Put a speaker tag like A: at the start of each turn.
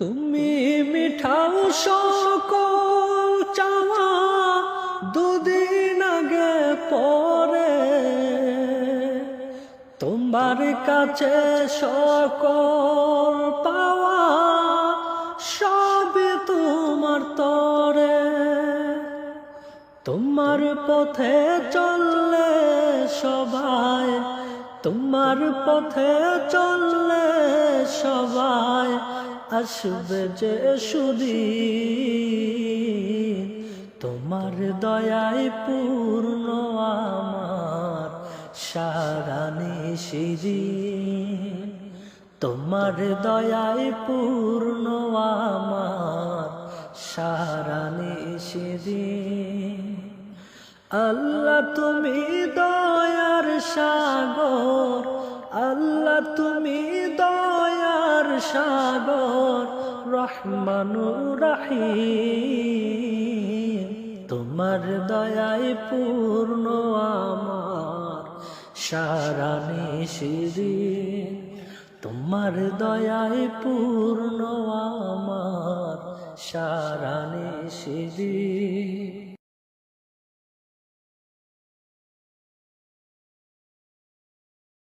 A: তুমি মিঠাও সকল চাওয়া দুদিন আগে পরে। তোমার কাছে সকল পাওয়া সবই তোমার তরে। তোমার পথে চললে সবাই, তোমার পথে চললে সবাই আসবে যে সুদি। তোমার দয়ায় পূর্ণ আমার সারা নিশিদিন তোমার দয়ায় পূর্ণ আমার সারা নিষেদিন আল্লাহ তুমি দয়ার সাগর, আল্লাহ তুমি দয়ার সাগর। রহমানু রাহিম তোমার দয়াই পূর্ণ আমার সারা নিশিরি তোমার দয়াই পূর্ণ আমার সারা নিষেদিন